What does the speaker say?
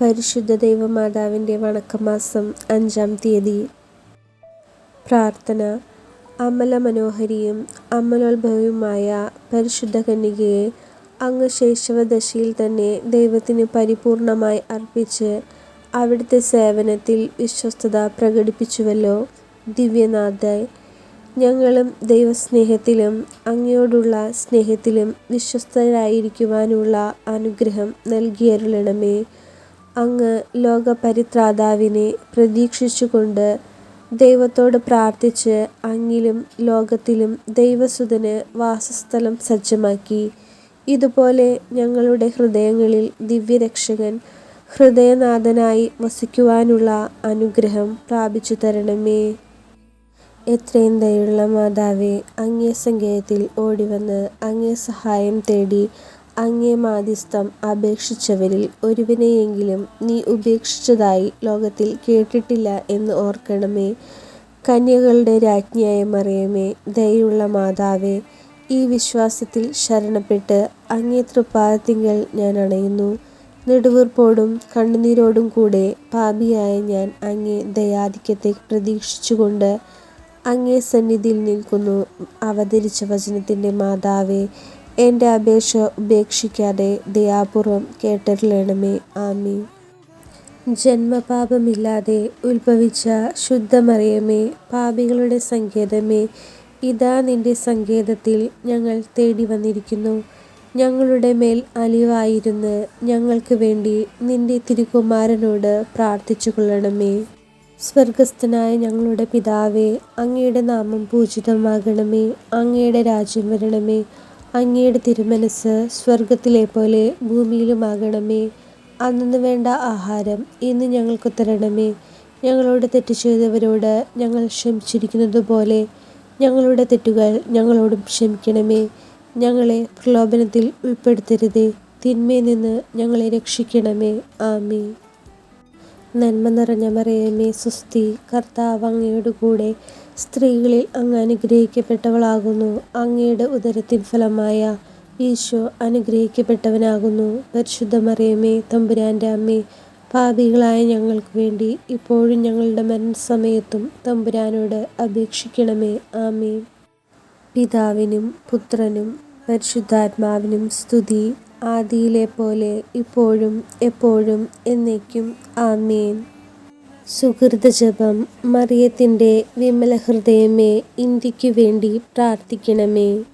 പരിശുദ്ധ ദൈവമാതാവിന്റെ വണക്കമാസം അഞ്ചാം തീയതി. പ്രാർത്ഥന. അമല മനോഹരിയും അമലോത്ഭവയുമായ പരിശുദ്ധ കന്യകയെ അങ്ങ് ശൈശവദശയിൽ തന്നെ ദൈവത്തിന് പരിപൂർണമായി അർപ്പിച്ച് അവിടുത്തെ സേവനത്തിൽ വിശ്വസ്തത പ്രകടിപ്പിച്ചുവല്ലോ. ദിവ്യനാഥ ഞങ്ങളും ദൈവസ്നേഹത്തിലും അങ്ങയോടുള്ള സ്നേഹത്തിലും വിശ്വസ്തരായിരിക്കുവാനുള്ള അനുഗ്രഹം നൽകിയരുളണമേ. അങ്ങ് ലോകപരിത്രാതാവിനെ പ്രതീക്ഷിച്ചുകൊണ്ട് ദൈവത്തോട് പ്രാർത്ഥിച്ച് അങ്ങിലും ലോകത്തിലും ദൈവസുതന് വാസസ്ഥലം സജ്ജമാക്കി. ഇതുപോലെ ഞങ്ങളുടെ ഹൃദയങ്ങളിൽ ദിവ്യരക്ഷകൻ ഹൃദയനാഥനായി വസിക്കുവാനുള്ള അനുഗ്രഹം പ്രാപിച്ചു തരണമേ. എത്രയും ദയുള്ള മാതാവേ അങ്ങേ സങ്കേതത്തിൽ ഓടിവന്ന് അങ്ങേ സഹായം തേടി അങ്ങേ മാധ്യസ്ഥം അപേക്ഷിച്ചവരിൽ ഒരുവിനെയെങ്കിലും നീ ഉപേക്ഷിച്ചതായി ലോകത്തിൽ കേട്ടിട്ടില്ല എന്ന് ഓർക്കണമേ. കന്യകളുടെ രാജ്ഞിയായ മറിയമേ ദയുള്ള മാതാവേ ഈ വിശ്വാസത്തിൽ ശരണപ്പെട്ട് അങ്ങേ തൃപ്പാദത്തിങ്കൽ ഞാൻ അണയുന്നു. നെടുവീർപ്പോടും കണ്ണുനീരോടും കൂടെ പാപിയായ ഞാൻ അങ്ങേ ദയാധിക്യത്തെ പ്രതീക്ഷിച്ചുകൊണ്ട് അങ്ങേ സന്നിധിയിൽ നിൽക്കുന്നു. അവതരിച്ച വചനത്തിന്റെ മാതാവേ എന്റെ അപേക്ഷ ഉപേക്ഷിക്കാതെ ദയാപൂർവം കേട്ടറിയണമേ. ആമി ജന്മപാപമില്ലാതെ ഉത്ഭവിച്ച ശുദ്ധമറിയമേ പാപികളുടെ സങ്കേതമേ ഇതാ നിന്റെ സങ്കേതത്തിൽ ഞങ്ങൾ തേടി വന്നിരിക്കുന്നു. ഞങ്ങളുടെ മേൽ അലിവായിരുന്ന് ഞങ്ങൾക്ക് വേണ്ടി നിന്റെ തിരുകുമാരനോട് പ്രാർത്ഥിച്ചു കൊള്ളണമേ സ്വർഗസ്ഥനായ ഞങ്ങളുടെ പിതാവേ അങ്ങയുടെ നാമം പൂജിതമാകണമേ അങ്ങയുടെ രാജ്യം വരണമേ. അങ്ങയുടെ തിരുമനസ് സ്വർഗത്തിലെ പോലെ ഭൂമിയിലുമാകണമേ. അന്നു വേണ്ട ആഹാരം ഇന്ന് ഞങ്ങൾക്ക് തരണമേ. ഞങ്ങളോട് തെറ്റ് ചെയ്തവരോട് ഞങ്ങൾ ക്ഷമിച്ചിരിക്കുന്നത് പോലെ ഞങ്ങളുടെ തെറ്റുകൾ ഞങ്ങളോടും ക്ഷമിക്കണമേ. ഞങ്ങളെ പ്രലോഭനത്തിൽ ഉൾപ്പെടുത്തരുതേ. തിന്മയിൽ നിന്ന് ഞങ്ങളെ രക്ഷിക്കണമേ. ആമേ നന്മ നിറഞ്ഞ മറിയമേ സുസ്തി കർത്താവ് അങ്ങയുടെ കൂടെ സ്ത്രീകളിൽ അങ്ങ് അനുഗ്രഹിക്കപ്പെട്ടവളാകുന്നു. അങ്ങയുടെ ഉദരത്തിൻ ഫലമായ ഈശോ അനുഗ്രഹിക്കപ്പെട്ടവനാകുന്നു. പരിശുദ്ധ മറിയമേ തമ്പുരാന്റെ അമ്മേ പാപികളായ ഞങ്ങൾക്ക് വേണ്ടി ഇപ്പോഴും ഞങ്ങളുടെ മരണസമയത്തും തമ്പുരാനോട് അപേക്ഷിക്കണമേ. ആമേ പിതാവിനും പുത്രനും പരിശുദ്ധാത്മാവിനും സ്തുതി. ആദിയിലെ പോലെ ഇപ്പോഴും എപ്പോഴും എന്നേക്കും. ആമേൻ. സുഹൃതജപം മറിയത്തിന്റെ വിമല ഹൃദയമേ ഇന്ത്യക്കു വേണ്ടി പ്രാർത്ഥിക്കണമേ.